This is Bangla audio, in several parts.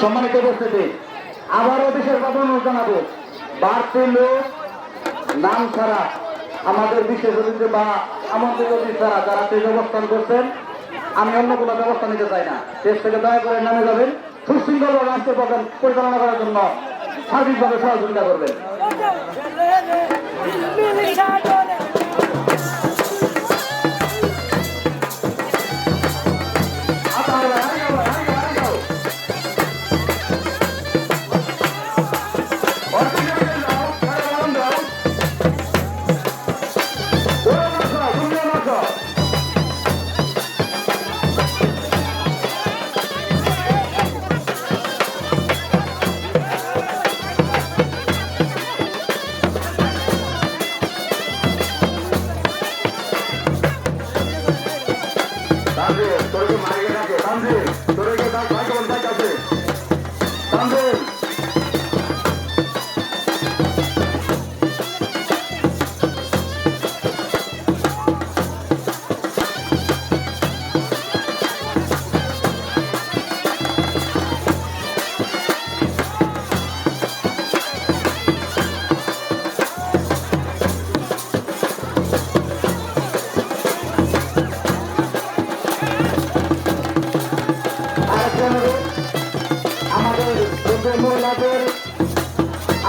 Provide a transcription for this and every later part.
সম্মানিত উপস্থিতি আবারও বিশেষ অনুরোধ জানাব। বাড়তি লোক নাম ছাড়া আমাদের বিশেষ অতিথি বা আমন্ত্রিত অতিথিরা যারা সেই অবস্থান করছেন, আমি অন্য কোনো ব্যবস্থা নিতে চাই না। দেশ থেকে দয়া করে নামে যাবেন। সুশৃঙ্খলভাবে রাষ্ট্র প্রধান পরিচালনা করার জন্য সার্বিকভাবে সহযোগিতা করবেন।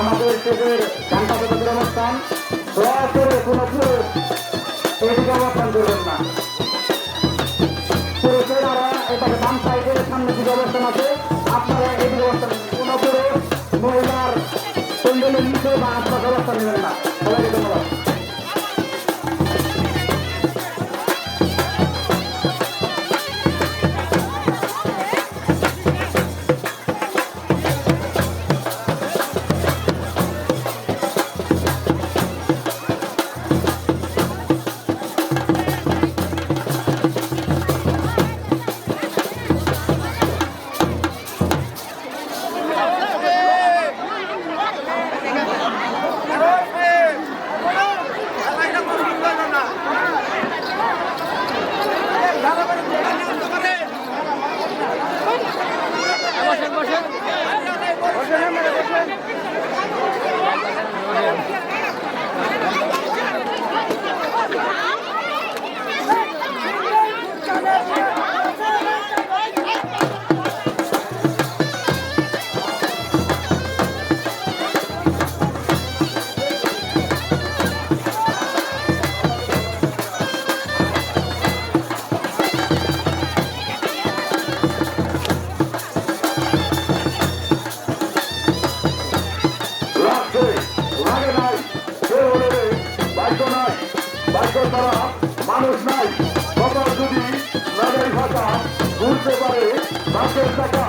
আমাদের দেশের গান্ধাপতির অনুষ্ঠান দয়া করে কোনো পুরুষ এদিকে অবস্থান করবেন না। পুরুষেরা এটাকে বাম সাইডের সামনে দিকে অবস্থান আছে, আপনারা এদিকে অবস্থান কোনো পুরুষ মহিলার প্যান্ডেলের নিচে বা আশপাশে অবস্থান নেবেন না। সবাইকে ধন্যবাদ। ছাড়া মানুষ নাই। সবার যদি লাগাই ভাষা ঘুরতে পারে বাক্যের টাকা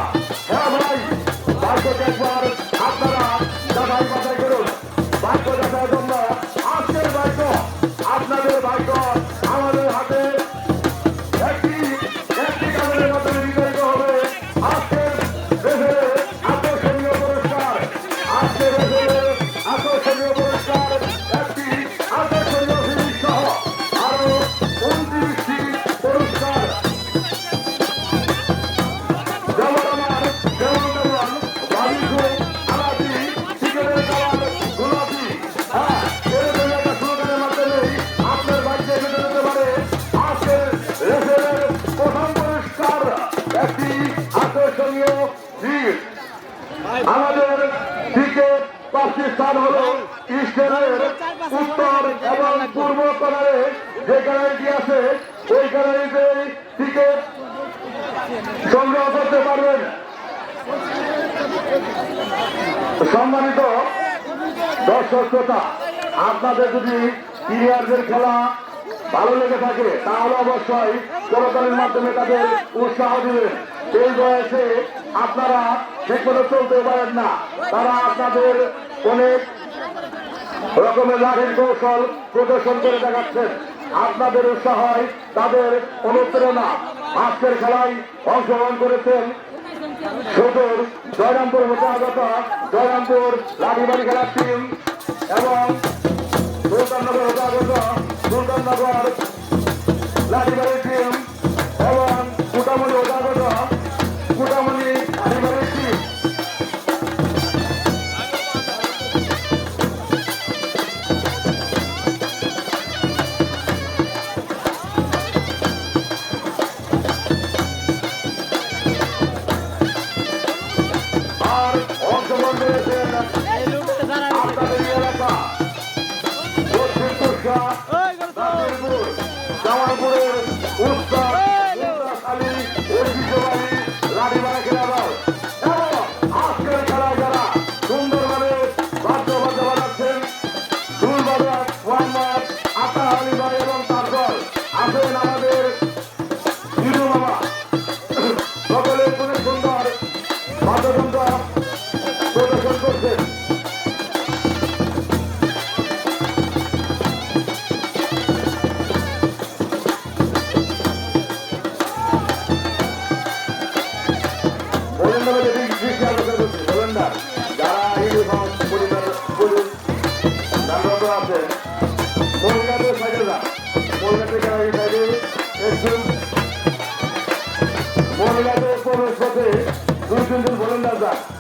আমাদের টিকেট পাঁচটি স্থান হল ইস্টার্নের উত্তর এবং পূর্ব কর্নারে যে গ্যালারিটি আছে, ওই গ্যালারিতে টিকিট সংগ্রহ করতে পারবেন। সম্মানিত দর্শক শ্রোতা, আপনাদের যদি প্লেয়ারদের খেলা ভালো লেগে থাকে, তাহলে অবশ্যই করতালির মাধ্যমে তাদের উৎসাহ দিবেন। এই বয়সে আপনারা ঠিক মতো চলতে পারেন না। তারা আপনাদের অনেক রকমের লাঠির কৌশল প্রদর্শন করে দেখাচ্ছেন। আপনাদের উৎসাহ তাদের অনুপ্রেরণা। আজকের খেলায় অংশগ্রহণ করেছেন সুদূর জয়রামপুর হতে জয়রামপুর লাঠিবাড়ি খেলার টিম এবং আগত সুলতাননগর Hallelujah. পথে দুই তিনজন ভলেন্টার যান মহিলাদের